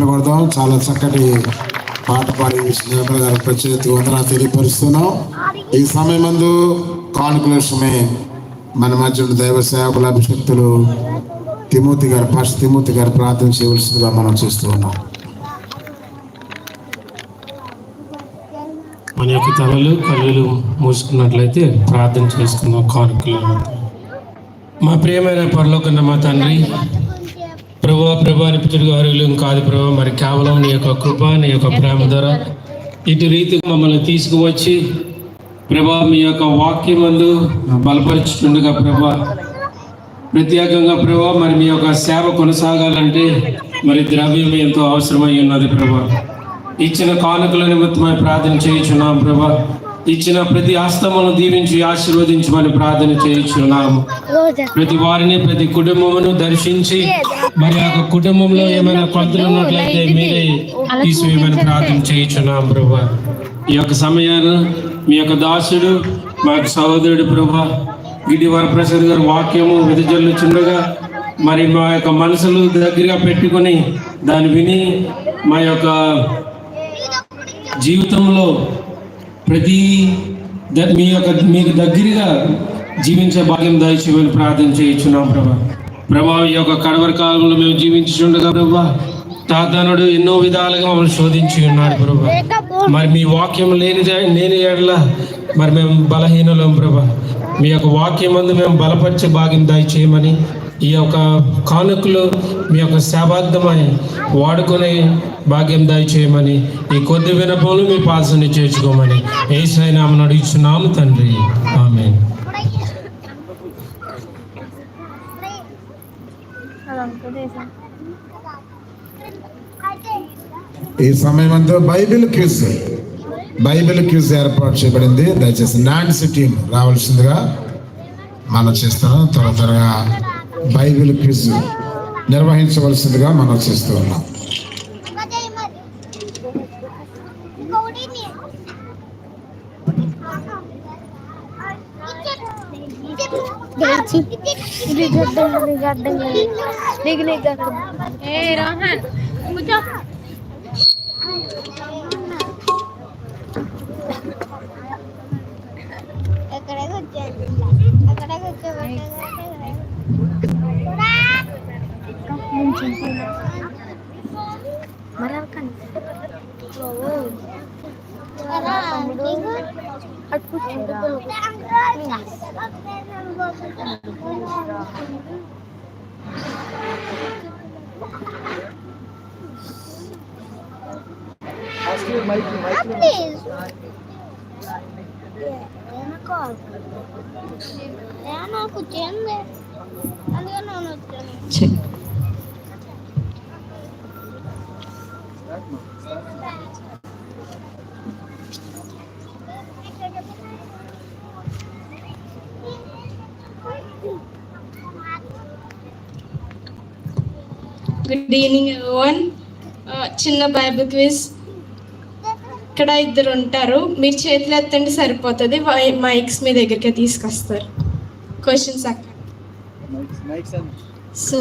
అందరు కొడదాం చాలా చక్కటి పాట పాడి నిర్మల గారి ప్రత్యేక వందన తెలియపరుస్తున్నాం. ఈ సమయం ముందు కానుకల మన మధ్య దైవ సేవకుల అభిషక్తులు తిమూతి గారు ఫస్ట్ తిమూతి గారు ప్రార్థన చేయవలసిందిగా మనం చేస్తూ ఉన్నాం. మన యొక్క తలలు కళ్ళు మూసుకున్నట్లయితే ప్రార్థన చేసుకుందాం కానుకలు. మా ప్రియమైన పరలోకన్న మా తండ్రి ప్రభా ప్రభా నిపుతుడిగా అర్హులం కాదు ప్రభా. మరి కేవలం నీ యొక్క కృప నీ యొక్క ప్రేమ ద్వారా ఇటు రీతిగా మమ్మల్ని తీసుకువచ్చి ప్రభా మీ యొక్క వాక్యం మందు బలపరుచుతుండగా ప్రభా ప్రత్యేకంగా ప్రభా మరి మీ యొక్క సేవ కొనసాగాలంటే మరి ద్రవ్యం ఎంతో అవసరమై ఉన్నది ప్రభా. ఇచ్చిన కానుకల నిమిత్తమై ప్రార్థన చేయించున్నాం ప్రభా. ఇచ్చిన ప్రతి ఆస్తమను దీవించి ఆశీర్వదించమని ప్రార్థన చేయించున్నాము. ప్రతి వారిని ప్రతి కుటుంబమును దర్శించి మరి ఆ యొక్క కుటుంబంలో ఏమైనా కొలతలు ఉన్నట్లయితే మీరే తీసివేయమని ప్రార్థన చేయించున్నాం ప్రభా. ఈ యొక్క సమయాన్ని మీ యొక్క దాసుడు మా యొక్క సహోదరుడు ప్రభా గిడి వరప్రసాద్ గారు వాక్యము వెదజల్లుచుండగా మరి మా యొక్క మనసులు దగ్గరగా పెట్టుకొని దాన్ని విని మా యొక్క జీవితంలో ప్రతి ద- మీ యొక్క మీకు దగ్గరగా జీవించే భాగ్యం దయచేయమని ప్రార్థన చేయించున్నాం ప్రభా. ప్రభా ఈ యొక్క కడవరి కాలంలో మేము జీవించుండగా ప్రభా తాతనుడు ఎన్నో విధాలుగా మమ్మల్ని శోధించి ఉన్నాడు ప్రభా. మరి మీ వాక్యం లేని లేని ఎడల మరి మేము బలహీనలం ప్రభా. మీ యొక్క వాక్యం అందు మేము బలపరిచే భాగ్యం దయచేయమని ఈ యొక్క కానుకలు మీ యొక్క శాబార్థమై వాడుకునే భాగ్యం దయచేయమని ఈ కొద్ది వినపములు మీ పాసని చేర్చుకోమని ఏసైనామని అడుగుచున్నాము తండ్రి. ఆమె ఈ సమయం అంతా బైబిల్ క్యూస్ బైబిల్ క్యూస్ ఏర్పాటు చేయబడింది. దయచేసి నాన్సీ టీం రావాల్సిందిగా మనం చేస్తున్నాం త్వర త్వరగా బైబిల్ క్విజ్ నిర్వహించవలసిందిగా మనం చేస్తూ ఉన్నాం. gadeng gadeng gadeng nih gini gadeng eh Rohan tunggu cok Marah kan? Oh. Marah, ఏ రోహన్ కూర్చో ఎక్కడే కూర్చోండి అక్కడే మరి అవ్వకండి అటు కూర్చోరా ప్లీజ్ నాకు చేయండి అందుకని నేను వచ్చాను గుడ్ ఈవినింగ్ వన్ చిన్న బైబిల్ క్విజ్ ఇక్కడ ఇద్దరు ఉంటారు. మీరు చేతులు ఎత్తండి సరిపోతుంది. మైక్స్ మీ దగ్గరికి తీసుకొస్తారు. క్వశ్చన్స్ అక్కడ. సో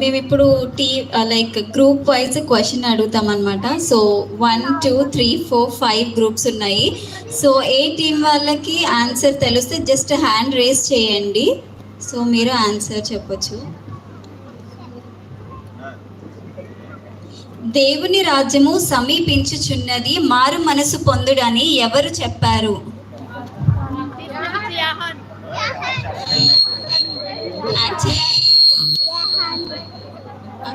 మేము ఇప్పుడు T like group wise question అడుగుతాం అనమాట so one two three four five groups ఉన్నాయి. సో ఏ టీం వాళ్ళకి ఆన్సర్ తెలిస్తే జస్ట్ హ్యాండ్ రేస్ చేయండి. సో మీరు ఆన్సర్ చెప్పొచ్చు. దేవుని రాజ్యము సమీపించుచున్నది మారు మనసు పొందుడని ఎవరు చెప్పారు?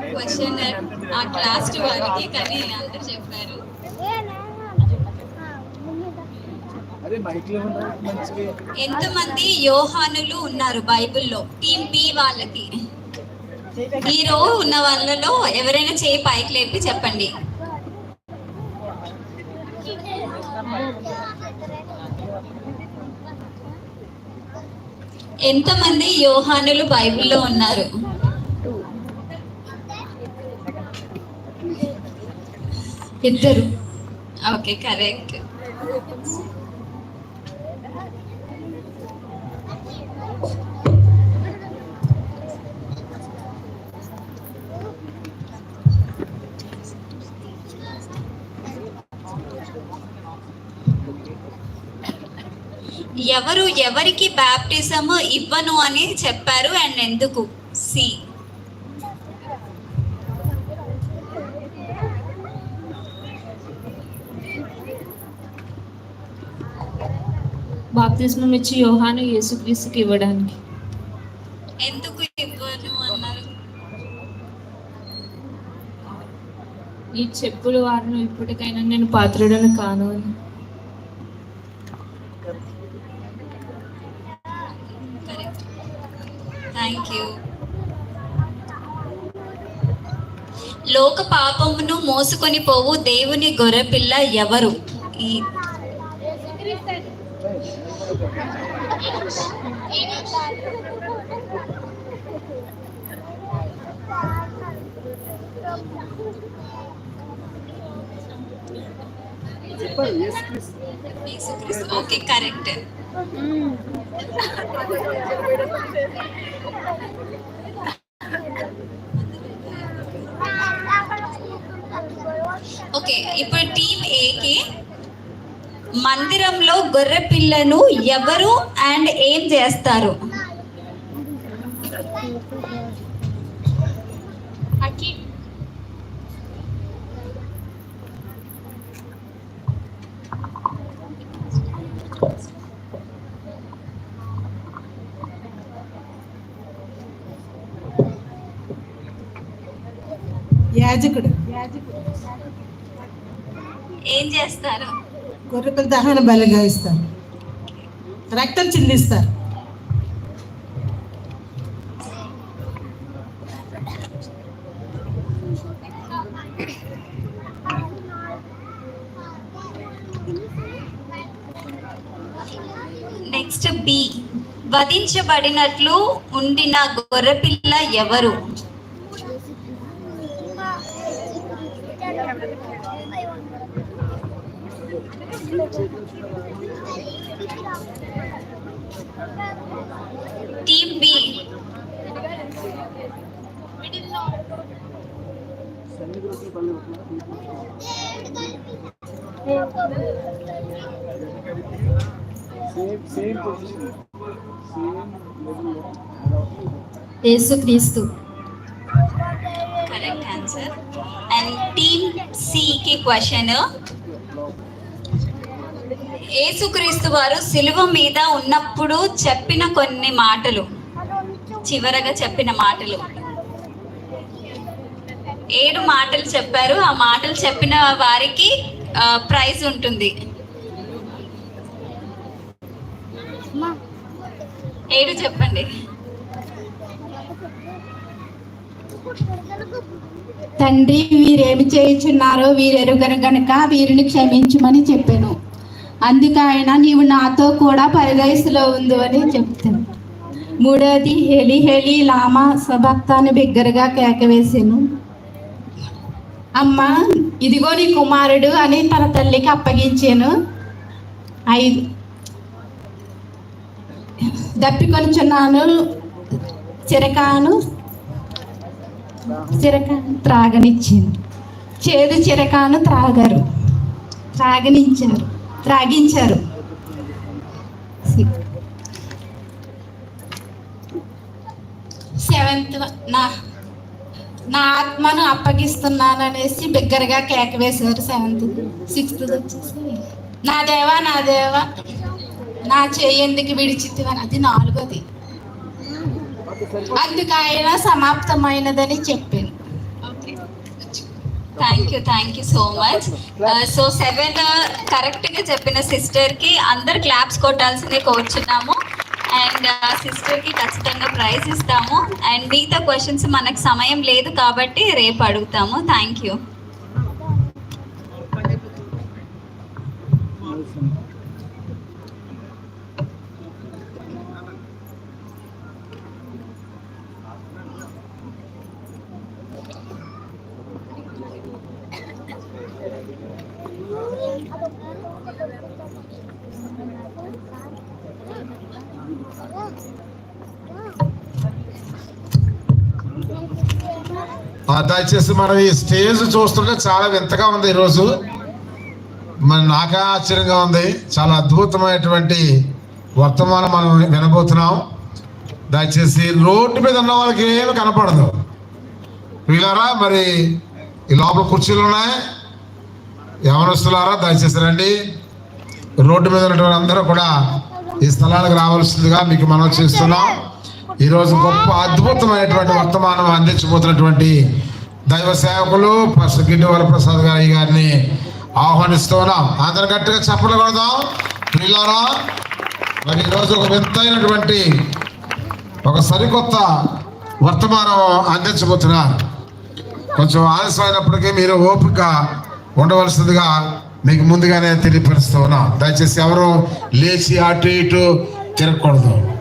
క్వశ్చన్ ఆ క్లాస్ వారికి కానీ అందరు చెప్పారు. ఎంతమంది యోహానులు ఉన్నారు బైబిల్లో? టీం బి వాళ్ళకి. ఈ రో ఉన్న వాళ్ళలో ఎవరైనా చేయి పైకి లేపి చెప్పండి. ఎంతమంది యోహానులు బైబిల్లో ఉన్నారు? ఇద్దరు. Okay correct. ఎవరు ఎవరికి బ్యాప్టిజం ఇవ్వను అని చెప్పారు అండ్ ఎందుకు? సి. బాప్తిస్మం ఇచ్చి యోహాను యేసుక్రీస్తుకి ఇవ్వడానికి. ఎందుకు ఇవ్వను అన్నారు? ఈ చెప్పులు వారిని ఇప్పటికైనా నేను పాత్రుడను కాను అని. థ్యాంక్ యూ లోక పాపమును మోసుకొని పోవు దేవుని గొర్రెపిల్ల ఎవరు. ఓకే కరెక్ట్ ఓకే ఇప్పుడు టీం ఏకి మందిరంలో గొర్రె పిల్లను ఎవరు అండ్ ఏం చేస్తారు? యాజకుడు. ఏం చేస్తారు? గొర్రెపిల్ల దహన బలిగా ఇస్తారు రక్తం చిందిస్తారు. నెక్స్ట్ బి వధించబడినట్లు ఉండిన గొర్రెపిల్ల ఎవరు టీమ్ బి యేసుక్రీస్తు. Correct answer and team C కి క్వశ్చన్ యేసుక్రీస్తు వారు సిలువ మీద ఉన్నప్పుడు చెప్పిన కొన్ని మాటలు. చివరగా చెప్పిన మాటలు. ఏడు మాటలు చెప్పారు. ఆ మాటలు చెప్పిన వారికి ప్రైజ్ ఉంటుంది. ఏడు చెప్పండి. తండ్రి వీరేమి చేయుచున్నారో వీరెరుగరు గనుక వీరిని క్షమించమని చెప్పాను. అందుకు ఆయన నీవు నాతో కూడా పరదేశంలో ఉందు అని చెప్తాను. మూడోది హెలి హెలి లామా సభక్తాన్ని బిగ్గరగా కేకవేసాను. అమ్మ ఇదిగో నీ కుమారుడు అని తన తల్లికి అప్పగించాను. ఐదు. దప్పికొనుచున్నాను చిరకాను చిరకాను త్రాగనిచ్చింది చేదు చిరకాను త్రాగారు త్రాగనించారు త్రాగించారు. సెవెంత్ నా నా ఆత్మను అప్పగిస్తున్నాను అనేసి బిగ్గరగా కేక వేశారు సెవెంత్. సిక్స్త్ వచ్చేసి. నా దేవా నా దేవా నా చేయందుకు విడిచితివని. అది నాలుగోది. అందుకు ఆయన సమాప్తమైనదని చెప్పాను. Thank you thank you so much so seven కరెక్ట్గా చెప్పిన సిస్టర్కి అందరు క్లాప్స్ కొట్టాల్సిందే కోరుచున్నాము. అండ్ సిస్టర్కి ఖచ్చితంగా ప్రైజ్ ఇస్తాము. అండ్ మిగతా క్వశ్చన్స్ మనకు సమయం లేదు కాబట్టి రేపు అడుగుతాము. థ్యాంక్ యూ దయచేసి మనం ఈ స్టేజ్ చూస్తుంటే చాలా వింతగా ఉంది ఈరోజు. మరి నాకే ఆశ్చర్యంగా ఉంది. చాలా అద్భుతమైనటువంటి వర్తమానం మనం వినబోతున్నాం. దయచేసి రోడ్డు మీద ఉన్న వాళ్ళకి ఏమి కనపడదు. వీళ్ళారా? మరి ఈ లోపల కుర్చీలు ఉన్నాయి. యవనస్తులారా దయచేసి రండి. రోడ్డు మీద ఉన్నటువంటి అందరూ కూడా ఈ స్థలాలకు రావాల్సిందిగా మీకు మనం చేస్తున్నాం. ఈరోజు గొప్ప అద్భుతమైనటువంటి వర్తమానం అందించబోతున్నటువంటి దైవ సేవకులు పాస్టర్ గిడ్డి వరప్రసాద్ గారి గారిని ఆహ్వానిస్తున్నాం అందరు గట్టిగా చప్పలు కొడదాం. పిల్లారా మరి ఈరోజు ఒక వింతైనటువంటి ఒక సరికొత్త వర్తమానం అందించబోతున్నారు. కొంచెం ఆలస్యమైనప్పటికీ మీరు ఓపిక ఉండవలసిందిగా మీకు ముందుగానే తెలియపరుస్తూ ఉన్నాం. దయచేసి ఎవరు లేచి అటు ఇటు తిరగకూడదు.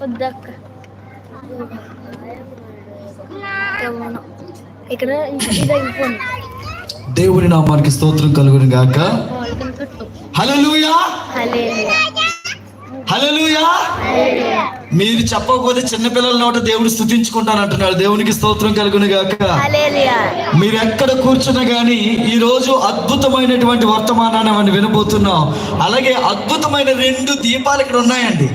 వద్దక్క. ఇక్కడ దేవుని నామానికి స్తోత్రం కలుగును గాక. హల్లెలూయా! మీరు చెప్పకపోతే చిన్నపిల్లల నోట దేవుడు స్తుతించుకుంటాను అంటున్నాడు. దేవునికి స్తోత్రం కలుగును గాక. మీరు ఎక్కడ కూర్చున్నా కానీ ఈ రోజు అద్భుతమైనటువంటి వర్తమానాన్ని మనం వినబోతున్నాం. అలాగే అద్భుతమైన రెండు దీపాలు ఇక్కడ ఉన్నాయండి.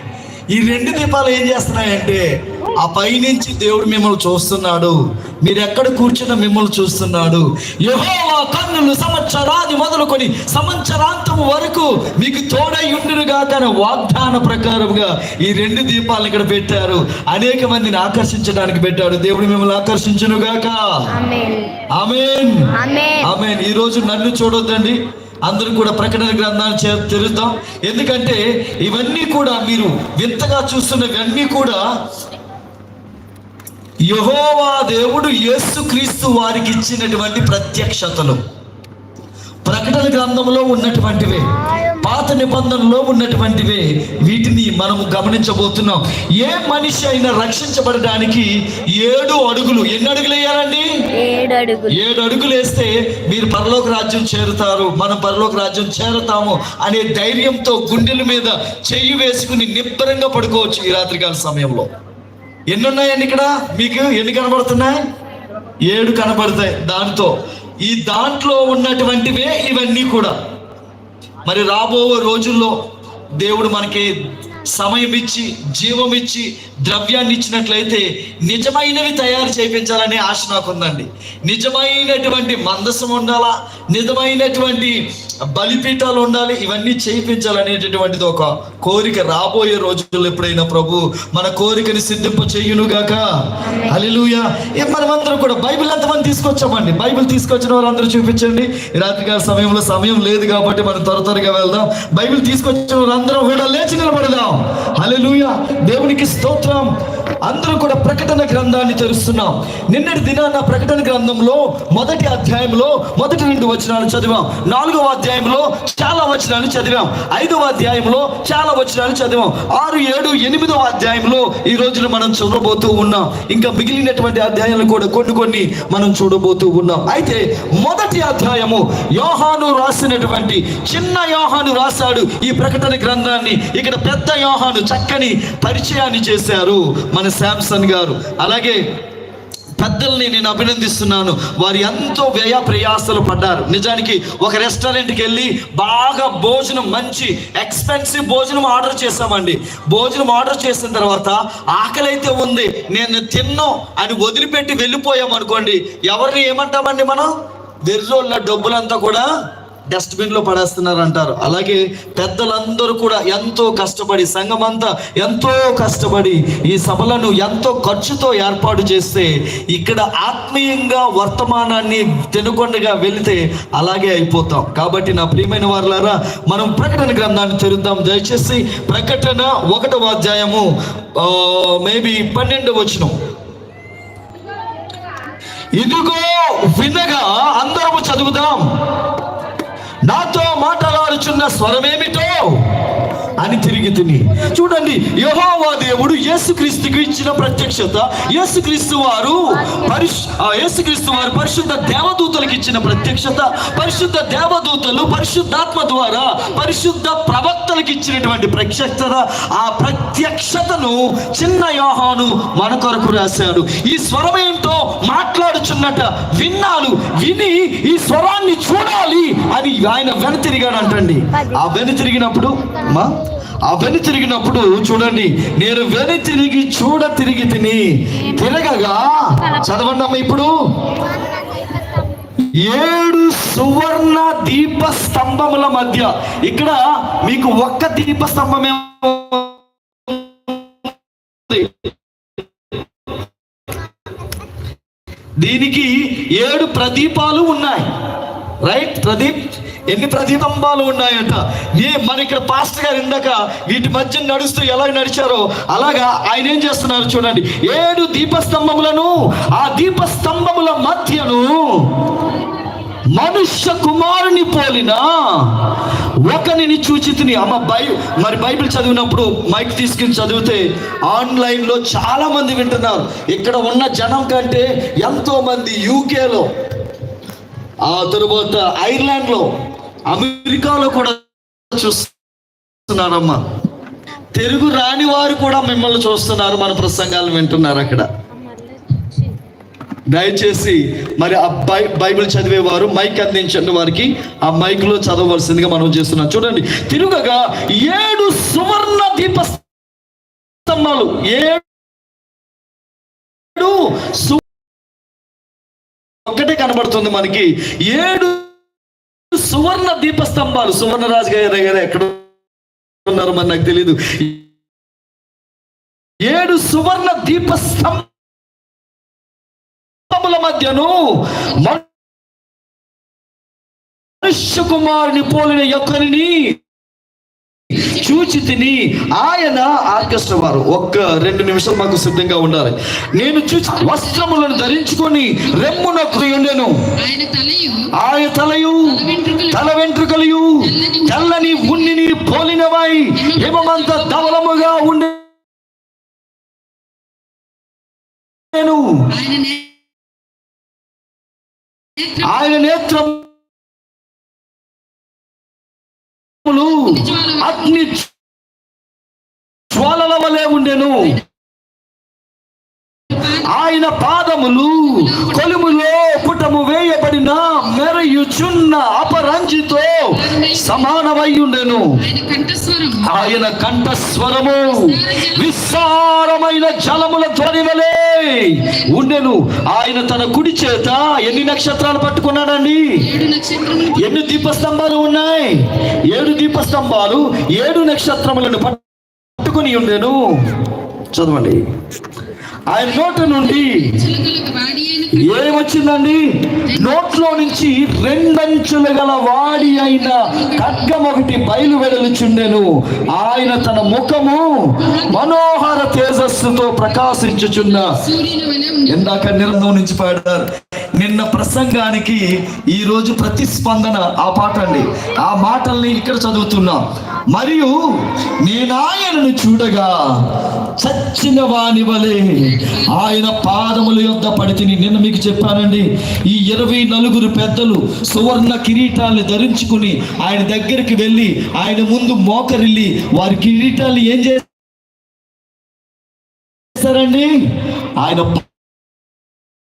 ఈ రెండు దీపాలు ఏం చేస్తున్నాయంటే ఆ పైనుంచి దేవుడు మిమ్మల్ని చూస్తున్నాడు. మీరు ఎక్కడ కూర్చున్నా మిమ్మల్ని చూస్తున్నాడు. యెహోవా కన్నులు సంవత్సరాది మొదలుకొని సంవత్సరాంతం వరకు మీకు తోడై ఉండునుగా తన వాగ్దాన ప్రకారంగా ఈ రెండు దీపాలను ఇక్కడ పెట్టారు. అనేక మందిని ఆకర్షించడానికి పెట్టాడు. దేవుడు మిమ్మల్ని ఆకర్షించునుగాక. ఆమేన్. ఆమేన్. ఆమేన్. ఆమేన్. ఈ రోజు నన్ను చూడొద్దండి. అందరూ కూడా ప్రకటన గ్రంథాన్ని చే తెరుద్దాం ఎందుకంటే ఇవన్నీ కూడా మీరు వింతగా చూస్తున్నవన్నీ కూడా యహోవా దేవుడు యేసుక్రీస్తు వారికి ఇచ్చినటువంటి ప్రత్యక్షతలు. ప్రకటన గ్రంథంలో ఉన్నటువంటివే పాత నిబంధనలో ఉన్నటువంటివే వీటిని మనము గమనించబోతున్నాం. ఏ మనిషి అయినా రక్షించబడడానికి ఏడు అడుగులు ఎన్ని అడుగులు వేయాలండి? ఏడు అడుగులు ఏడు అడుగులు వేస్తే మీరు పరలోక రాజ్యం చేరుతారు మనం పరలోక రాజ్యం చేరుతాము అనే ధైర్యంతో గుండెల మీద చెయ్యి వేసుకుని నిబ్బరంగా పడుకోవచ్చు ఈ రాత్రికాల సమయంలో. ఎన్ని ఉన్నాయండి ఇక్కడ? మీకు ఎన్ని కనబడుతున్నాయి? ఏడు కనబడతాయి దాంతో. ఈ దాంట్లో ఉన్నటువంటివే ఇవన్నీ కూడా. మరి రాబో రోజుల్లో దేవుడు మనకి సమయం ఇచ్చి జీవం ఇచ్చి ద్రవ్యాన్ని ఇచ్చినట్లయితే నిజమైనవి తయారు చేయించాలనే ఆశ నాకు ఉందండి నిజమైనటువంటి మందసం ఉండాలా? నిజమైనటువంటి బలిపీఠాలు ఉండాలి ఇవన్నీ చేయించాలనేటటువంటిది ఒక కోరిక రాబోయే రోజుల్లో ఎప్పుడైనా ప్రభు మన కోరికని సిద్ధింప చేయునుగాక? హల్లెలూయా. ఏ మనమందరం కూడా బైబిల్ ఎంతమంది తీసుకొచ్చామండి? బైబిల్ తీసుకొచ్చిన వారందరూ చూపించండి. రాత్రికాల సమయంలో సమయం లేదు కాబట్టి మనం త్వర త్వరగా వెళ్దాం. బైబిల్ తీసుకొచ్చిన వారందరం కూడా లేచి నిలబడదాం. హల్లెలూయా. దేవునికి స్తోత్రం. అందరూ కూడా ప్రకటన గ్రంథాన్ని తెరుస్తున్నాం. నిన్నటి దినాన ప్రకటన గ్రంథంలో మొదటి అధ్యాయంలో మొదటి రెండు వచనాలు చదివాం. నాలుగవ అధ్యాయంలో చాలా వచనాలు చదివాం. ఐదవ అధ్యాయంలో చాలా వచనాలు చదివాం. ఆరు ఏడు ఎనిమిదవ అధ్యాయంలో ఈ రోజున మనం చూడబోతూ ఉన్నాం. ఇంకా మిగిలినటువంటి అధ్యాయాలు కూడా కొన్ని కొన్ని మనం చూడబోతూ ఉన్నాం. అయితే మొదటి అధ్యాయము యోహాను రాసినటువంటి చిన్న యోహాను రాశాడు ఈ ప్రకటన గ్రంథాన్ని. ఇక్కడ పెద్ద యోహాను చక్కని పరిచయాన్ని చేశారు మన శాంసన్ గారు. అలాగే పెద్దల్ని నేను అభినందిస్తున్నాను. వారు ఎంతో వ్యయ ప్రయాసలు పడ్డారు. నిజానికి ఒక రెస్టారెంట్కి వెళ్ళి బాగా భోజనం మంచి ఎక్స్పెన్సివ్ భోజనం ఆర్డర్ చేసామండి భోజనం ఆర్డర్ చేసిన తర్వాత ఆకలి అయితే ఉంది. నేను తిన్నో అని వదిలిపెట్టి వెళ్ళిపోయాం అనుకోండి ఎవరిని ఏమంటామండి మనం? వెర్రోళ్ళ డబ్బులంతా కూడా డస్ట్బిన్లో పడేస్తున్నారు అంటారు అలాగే పెద్దలందరూ కూడా ఎంతో కష్టపడి సంఘం అంతా ఎంతో కష్టపడి ఈ సభలను ఎంతో ఖర్చుతో ఏర్పాటు చేస్తే ఇక్కడ ఆత్మీయంగా వర్తమానాన్ని తినకొండగా వెళితే అలాగే అయిపోతాం. కాబట్టి నా ప్రియమైన వారులారా మనం ప్రకటన గ్రంథాన్ని తెరుద్దాం. దయచేసి ప్రకటన ఒకటవ అధ్యాయము మేబీ పన్నెండు వచనం. ఇదిగో వినగా అందరము చదువుదాం. నాతో మాట్లాడుచున్న స్వరమేమిటో తిరిగి తిని చూడండి యహోవా దేవుడు యేసుక్రీస్తుకు ఇచ్చిన ప్రత్యక్షత. యేసుక్రీస్తు వారు పరిశు యేసుక్రీస్తు వారు పరిశుద్ధ దేవదూతలకు ఇచ్చిన ప్రత్యక్షత. పరిశుద్ధ దేవదూతలు పరిశుద్ధాత్మ ద్వారా పరిశుద్ధ ప్రవక్తలకు ఇచ్చినటువంటి ప్రత్యక్షత. ఆ ప్రత్యక్షతను చిన్న యోహాను మన కొరకు రాశాడు. ఈ స్వరం ఏంటో మాట్లాడుచున్నట విన్నాను. విని ఈ స్వరాన్ని చూడాలి అని ఆయన వెనుతిరిగాడు అంటండి ఆ వెనుతిరిగినప్పుడు మా ఆ వెను తిరిగినప్పుడు చూడండి నేను వెను తిరిగి చూడ తిరిగి తిని తిరగగా చదవండి అమ్మ ఇప్పుడు. ఏడు సువర్ణ దీప స్తంభముల మధ్య ఇక్కడ మీకు ఒక్క దీప స్తంభమే దీనికి ఏడు ప్రదీపాలు ఉన్నాయి. రైట్ ప్రదీప్? ఎన్ని ప్రతిబింబాలు ఉన్నాయట? ఏ మన ఇక్కడ పాస్టర్ గారు ఇందాక వీటి మధ్య నడుస్తూ ఎలా నడిచారో అలాగా ఆయన ఏం చేస్తున్నారు చూడండి. ఏడు దీపస్తంభములను ఆ దీపస్తంభముల మధ్యను మనుష్య కుమారుని పోలిన ఒకరిని చూచితిని. అమ్మ బై మరి బైబిల్ చదివినప్పుడు మైక్ తీసుకుని చదివితే ఆన్లైన్లో చాలా మంది వింటున్నారు. ఇక్కడ ఉన్న జనం కంటే ఎంతో మంది యూకేలో ఆ తరువాత ఐర్లాండ్లో అమెరికాలో కూడా చూస్తున్నారమ్మా తెలుగు రాని వారు కూడా మిమ్మల్ని చూస్తున్నారు మన ప్రసంగాలు వింటున్నారు అక్కడ. దయచేసి మరి ఆ బై బైబిల్ చదివేవారు మైక్ అందించండి వారికి. ఆ మైక్లో చదవవలసిందిగా మనం చేస్తున్నాం. చూడండి తిరుగగా ఏడు సువర్ణ దీప స్తంభాలు ఏడు ఒకటే ఒక్కటే కనబడుతుంది మనకి. ఏడు సువర్ణ దీపస్తంభాలు. సువర్ణ రాజు గారి గారు ఎక్కడ ఉన్నారు మరి నాకు తెలియదు ఏడు సువర్ణ దీపస్తంభముల మధ్యను మనుష్య కుమారుని పోలిన యొక్కరిని చూచి తిని ఆయన ఆర్కెస్ట్రా వారు. ఒక్క రెండు నిమిషాలు మాకు సిద్ధంగా ఉండాలి. నేను చూచి వస్త్రములను ధరించుకొని రెమ్మున ఉండెను ఆయన తలయు తల వెంట్రుకలు తెల్లని ఉన్నిని పోలినవై హిమమంత ధవలముగా ఉండెను ఆయన నేత్రం వలె ఆయన పాదములు కొలుములో పుటము వేయబడిన మెరయుచున్న అపరంజితో సమానమై ఉండెను ఆయన కంఠస్వరము విస్తారమైన జలముల ధ్వని ఉండెను. ఆయన తన కుడి చేత ఎన్ని నక్షత్రాలు పట్టుకున్నాడండి? ఎన్ని దీపస్తంభాలు ఉన్నాయి? ఏడు దీపస్తంభాలు ఏడు నక్షత్రములను పట్టుకుని ఉండేను. చదవండి. ఆయన నోట నుండి ఏమొచ్చిందండి? నోట్లో నుంచి రెండంచులు గల వాడి అయిన ఖడ్గం ఒకటి బయలు వెడలుచుండెను. ఆయన తన ముఖము మనోహర తేజస్సుతో ప్రకాశించుచున్న ఇందాక నుంచి పాడారు. నిన్న ప్రసంగానికి ఈ రోజు ప్రతిస్పందన ఆ పాట అండి. ఆ మాటల్ని ఇక్కడ చదువుతున్నాం. మరియు నేను ఆయనను చూడగా చచ్చిన వాని వలె ఆయన పాదముల యొద్ద పడితిని నిన్న మీకు చెప్పానండి. ఈ ఇరవై నలుగురు పెద్దలు సువర్ణ కిరీటాన్ని ధరించుకుని ఆయన దగ్గరికి వెళ్ళి ఆయన ముందు మోకరిల్లి వారి కిరీటాలు ఏం చేస్తారండి ఆయన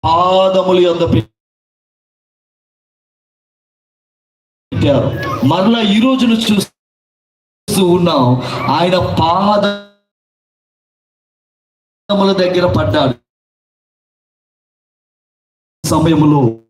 పాదముల యొద్ద పెట్టారు. మరలా ఈ రోజును చూస్తూ ఉన్నాం. ఆయన పాద దగ్గర పడ్డాడు. సమయంలో